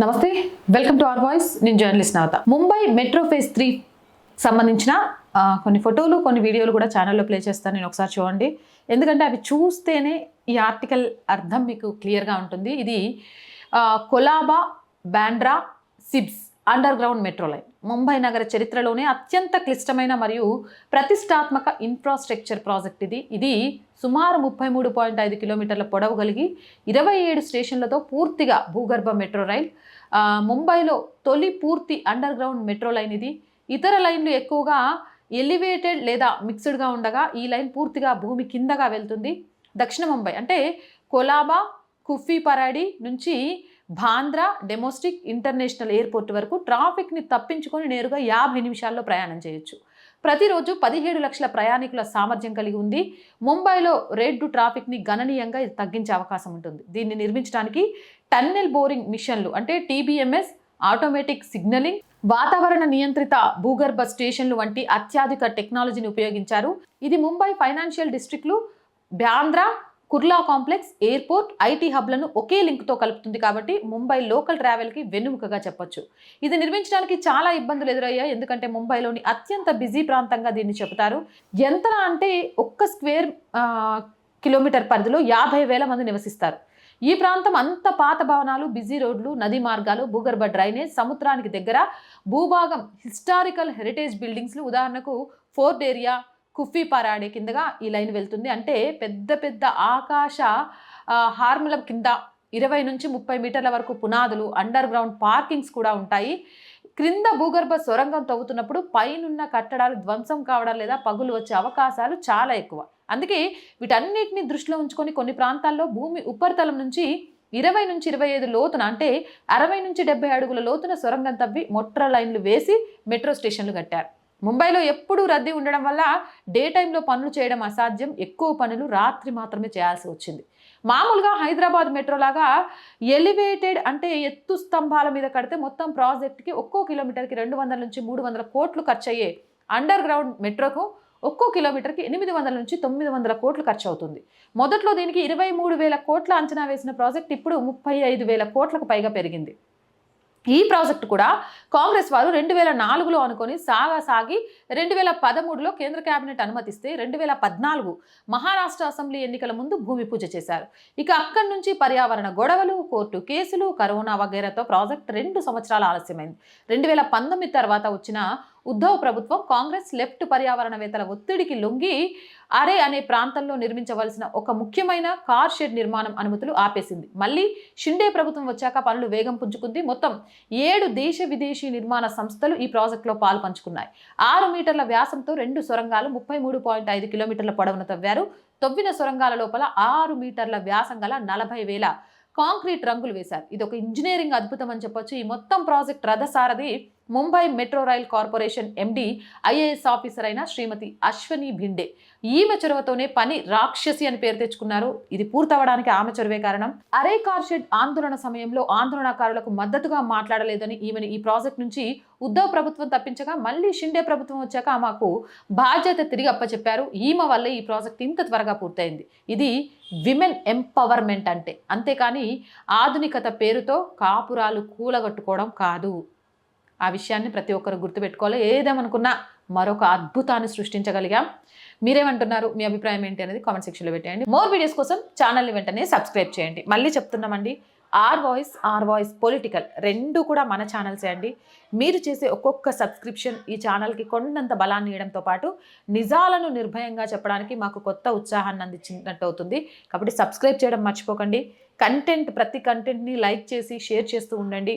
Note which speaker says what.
Speaker 1: నమస్తే welcome to our voice. నేను journalist Navata. Mumbai metro phase three సంబంధించిన కొన్ని ఫోటోలు కొన్ని వీడియోలు కూడా ఛానల్లో ప్లే చేస్తాను. నేను ఒకసారి చూడండి. ఎందుకంటే అవి చూస్తేనే ఈ ఆర్టికల్ అర్థం మీకు క్లియర్గా ఉంటుంది. ఇది Colaba Bandra Seepz. Underground metro line. Mumbai నగర చరిత్రలోనే అత్యంత క్లిష్టమైన మరియు ప్రతిష్టాత్మక ఇన్ఫ్రాస్ట్రక్చర్ ప్రాజెక్ట్ ఇది. ఇది సుమారు ముప్పై మూడు పాయింట్ ఐదు కిలోమీటర్ల పొడవు కలిగి ఇరవై ఏడు స్టేషన్లతో పూర్తిగా భూగర్భ మెట్రో రైల్. ముంబైలో తొలి పూర్తి అండర్ గ్రౌండ్ మెట్రో లైన్ ఇది. ఇతర లైన్లు ఎక్కువగా ఎలివేటెడ్ లేదా మిక్స్డ్గా ఉండగా ఈ లైన్ పూర్తిగా భూమి కిందగా వెళ్తుంది. దక్షిణ ముంబై అంటే కొలాబా కుఫీ పరాడి నుంచి బాంద్రా డెమోస్టిక్ ఇంటర్నేషనల్ ఎయిర్పోర్ట్ వరకు ట్రాఫిక్ని తప్పించుకొని నేరుగా యాభై నిమిషాల్లో ప్రయాణం చేయొచ్చు. ప్రతిరోజు పదిహేడు లక్షల ప్రయాణికుల సామర్థ్యం కలిగి ఉంది. ముంబైలో రేడ్డు ట్రాఫిక్ని గణనీయంగా తగ్గించే అవకాశం ఉంటుంది. దీన్ని నిర్మించడానికి టన్నెల్ బోరింగ్ మిషన్లు అంటే టీబీఎంఎస్ ఆటోమేటిక్ సిగ్నలింగ్ వాతావరణ నియంత్రిత భూగర్భ స్టేషన్లు వంటి అత్యాధిక టెక్నాలజీని ఉపయోగించారు. ఇది Mumbai financial డిస్ట్రిక్ట్లు Bandra Kurla complex airport IT హబ్లను ఒకే లింక్తో కలుపుతుంది కాబట్టి ముంబై లోకల్ ట్రావెల్కి వెన్నుముకగా చెప్పొచ్చు. ఇది నిర్మించడానికి చాలా ఇబ్బందులు ఎదురయ్యాయి. ఎందుకంటే ముంబైలోని అత్యంత బిజీ ప్రాంతంగా దీన్ని చెబుతారు. ఎంత అంటే ఒక్క స్క్వేర్ కిలోమీటర్ పరిధిలో యాభై వేల మంది నివసిస్తారు. ఈ ప్రాంతం అంత పాత భవనాలు బిజీ రోడ్లు నదీ మార్గాలు భూగర్భ డ్రైనేజ్ సముద్రానికి దగ్గర భూభాగం హిస్టారికల్ హెరిటేజ్ బిల్డింగ్స్లు. ఉదాహరణకు ఫోర్ట్ ఏరియా కుఫీ పరాడే కిందగా ఈ లైన్ వెళ్తుంది. అంటే పెద్ద పెద్ద ఆకాశ హార్ముల కింద ఇరవై నుంచి ముప్పై మీటర్ల వరకు పునాదులు అండర్ గ్రౌండ్ పార్కింగ్స్ కూడా ఉంటాయి. క్రింద భూగర్భ సొరంగం తవ్వుతున్నప్పుడు పైనున్న కట్టడాలు ధ్వంసం కావడం లేదా పగులు వచ్చే అవకాశాలు చాలా ఎక్కువ. అందుకే వీటన్నిటిని దృష్టిలో ఉంచుకొని కొన్ని ప్రాంతాల్లో భూమి ఉపరితలం నుంచి ఇరవై నుంచి ఇరవై ఐదు లోతున అంటే అరవై నుంచి డెబ్బై అడుగుల లోతున సొరంగం తవ్వి మొట్ర లైన్లు వేసి మెట్రో స్టేషన్లు కట్టారు. ముంబైలో ఎప్పుడూ రద్దీ ఉండడం వల్ల డే టైంలో పనులు చేయడం అసాధ్యం. ఎక్కువ పనులు రాత్రి మాత్రమే చేయాల్సి వచ్చింది. మామూలుగా హైదరాబాద్ మెట్రో లాగా ఎలివేటెడ్ అంటే ఎత్తు స్తంభాల మీద కడితే మొత్తం ప్రాజెక్ట్కి ఒక్కో కిలోమీటర్కి రెండు వందల నుంచి మూడు వందల కోట్లు ఖర్చు అయ్యే అండర్ గ్రౌండ్ మెట్రోకు ఒక్కో కిలోమీటర్కి ఎనిమిది వందల నుంచి తొమ్మిది వందల కోట్లు ఖర్చు అవుతుంది మొదట్లో దీనికి ఇరవై మూడు వేల కోట్ల అంచనా వేసిన ప్రాజెక్ట్ ఇప్పుడు ముప్పై ఐదు వేల కోట్లకు పైగా పెరిగింది. ఈ ప్రాజెక్టు కూడా కాంగ్రెస్ వారు రెండు వేల నాలుగులో అనుకొని సాగా సాగి రెండు వేల పదమూడులో కేంద్ర కేబినెట్ అనుమతిస్తే రెండు వేల పద్నాలుగు మహారాష్ట్ర అసెంబ్లీ ఎన్నికల ముందు భూమి పూజ చేశారు. ఇక అక్కడి నుంచి పర్యావరణ గొడవలు కోర్టు కేసులు కరోనా వగైరాతో ప్రాజెక్ట్ రెండు సంవత్సరాల ఆలస్యమైంది. రెండు వేల పంతొమ్మిది తర్వాత వచ్చిన ఉద్ధవ్ ప్రభుత్వం కాంగ్రెస్ లెఫ్ట్ పర్యావరణవేత్తల ఒత్తిడికి లొంగి అరే అనే ప్రాంతంలో నిర్మించవలసిన ఒక ముఖ్యమైన కార్ షెడ్ నిర్మాణం అనుమతులు ఆపేసింది. మళ్ళీ షిండే ప్రభుత్వం వచ్చాక పనులు వేగం పుంజుకుంది. మొత్తం ఏడు దేశ విదేశీ నిర్మాణ సంస్థలు ఈ ప్రాజెక్టులో పాలు పంచుకున్నాయి. ఆరు మీటర్ల వ్యాసంతో రెండు సొరంగాలు ముప్పై మూడు పాయింట్ ఐదు కిలోమీటర్ల పొడవున తవ్వారు. తవ్విన సొరంగాల లోపల ఆరు మీటర్ల వ్యాసం గల నలభై వేల కాంక్రీట్ రంగులు వేశారు. ఇది ఒక ఇంజనీరింగ్ అద్భుతం అని చెప్పొచ్చు. ఈ మొత్తం ప్రాజెక్ట్ రథసారథి Mumbai metro rail corporation MD IAS officer అయిన శ్రీమతి అశ్వని భిండే. ఈమె చొరవతోనే పని రాక్షసి అని పేరు తెచ్చుకున్నారు. ఇది పూర్తవడానికి ఆమె చొరవే కారణం. అరే కార్షెడ్ ఆందోళన సమయంలో ఆందోళనకారులకు మద్దతుగా మాట్లాడలేదని ఈమెను ఈ ప్రాజెక్ట్ నుంచి ఉద్దవ్ ప్రభుత్వం తప్పించగా మళ్ళీ షిండే ప్రభుత్వం వచ్చాక ఆమెకు బాధ్యత తిరిగి అప్పచెప్పారు. ఈమె వల్లే ఈ ప్రాజెక్ట్ ఇంత త్వరగా పూర్తయింది. ఇది విమెన్ ఎంపవర్మెంట్ అంటే. అంతేకాని ఆధునికత పేరుతో కాపురాలు కూలగట్టుకోవడం కాదు. ఆ విషయాన్ని ప్రతి ఒక్కరు గుర్తుపెట్టుకోవాలి. ఏదేమనుకున్నా మరొక అద్భుతాన్ని సృష్టించగలిగాం. మీరేమంటున్నారు? మీ అభిప్రాయం ఏంటి అనేది కామెంట్ సెక్షన్లో పెట్టేయండి. మోర్ వీడియోస్ కోసం ఛానల్ని వెంటనే సబ్స్క్రైబ్ చేయండి. మళ్ళీ చెప్తున్నామండి our voice our voice political రెండు కూడా మన ఛానల్సే అండి. మీరు చేసే ఒక్కొక్క సబ్స్క్రిప్షన్ ఈ ఛానల్కి కొండంత బలాన్ని ఇవ్వడంతో పాటు నిజాలను నిర్భయంగా చెప్పడానికి మాకు కొత్త ఉత్సాహాన్ని అందించినట్టు అవుతుంది. కాబట్టి సబ్స్క్రైబ్ చేయడం మర్చిపోకండి. కంటెంట్ ప్రతి కంటెంట్ని లైక్ చేసి షేర్ చేస్తూ ఉండండి.